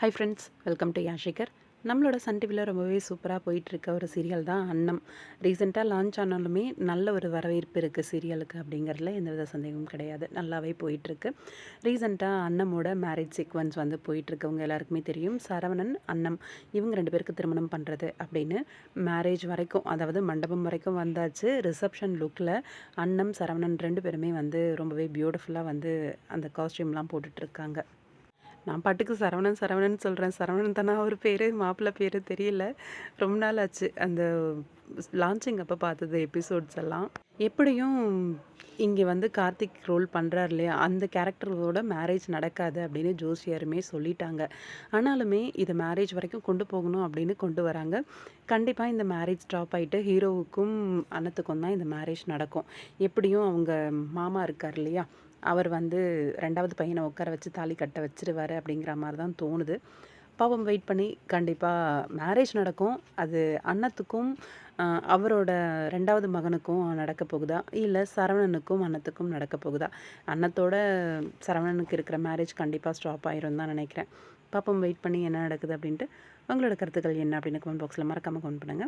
High friends welcome to யாஷிகர் நம்மளோட Sun டிவியில் ரொம்பவே சூப்பராக போயிட்டுருக்க ஒரு சீரியல் தான் அன்னம். ரீசெண்டாக லான்ச் ஆனாலுமே நல்ல ஒரு வரவேற்பு இருக்குது சீரியலுக்கு அப்படிங்கிறதுல எந்தவித சந்தேகமும் கிடையாது. நல்லாவே போயிட்டுருக்கு. ரீசெண்டாக அன்னமோட மேரேஜ் சீக்வன்ஸ் வந்து போயிட்டுருக்கவங்க எல்லாருக்குமே தெரியும். சரவணன் அன்னம் இவங்க ரெண்டு பேருக்கு திருமணம் பண்ணுறது அப்படின்னு மேரேஜ் வரைக்கும் அதாவது மண்டபம் வரைக்கும் வந்தாச்சு. ரிசப்ஷன் லுக்கில் அன்னம் சரவணன் ரெண்டு பேருமே வந்து ரொம்பவே பியூட்டிஃபுல்லாக வந்து அந்த காஸ்டியூம்லாம் போட்டுட்ருக்காங்க நான் பாட்டுக்கு சரவணன் சரவணன் சொல்கிறேன் சரவணன் தானே அவர் பேர்? மாப்பிள்ளை பேர் தெரியல. ரொம்ப நாள் ஆச்சு. அந்த லான்ச்சிங் அப்போ பார்த்தது எபிசோட்ஸ் எல்லாம். எப்படியும் இங்கே வந்து கார்த்திக் ரோல் பண்ணுறாரு இல்லையா? அந்த கேரக்டரோட மேரேஜ் நடக்காது அப்படின்னு ஜோசியருமே சொல்லிட்டாங்க. ஆனாலுமே இதை மேரேஜ் வரைக்கும் கொண்டு போகணும் அப்படின்னு கொண்டு வராங்க. கண்டிப்பாக இந்த மேரேஜ் ஸ்டாப் ஆகிட்டு ஹீரோவுக்கும் அன்னத்துக்கும் தான் இந்த மேரேஜ் நடக்கும். எப்படியும் அவங்க மாமா இருக்கார் இல்லையா? அவர் வந்து ரெண்டாவது பையனை உட்கார வச்சு தாலி கட்ட வச்சிருவாரு அப்படிங்கிற மாதிரி தான் தோணுது பாவம் வெயிட் பண்ணி கண்டிப்பாக மேரேஜ் நடக்கும். அது அன்னத்துக்கும் அவரோட ரெண்டாவது மகனுக்கும் நடக்க போகுதா? இல்லை சரவணனுக்கும் அன்னத்துக்கும் நடக்க போகுதா? அன்னத்தோட சரவணனுக்கு இருக்கிற மேரேஜ் கண்டிப்பாக ஸ்டாப் ஆயிரும் தான் நினைக்கிறேன். பாப்பம் வெயிட் பண்ணி என்ன நடக்குது அப்படின்ட்டு உங்களோட கருத்துக்கள் என்ன அப்படின்னு கமெண்ட் பாக்ஸில் மறக்காமல் கமெண்ட் பண்ணுங்கள்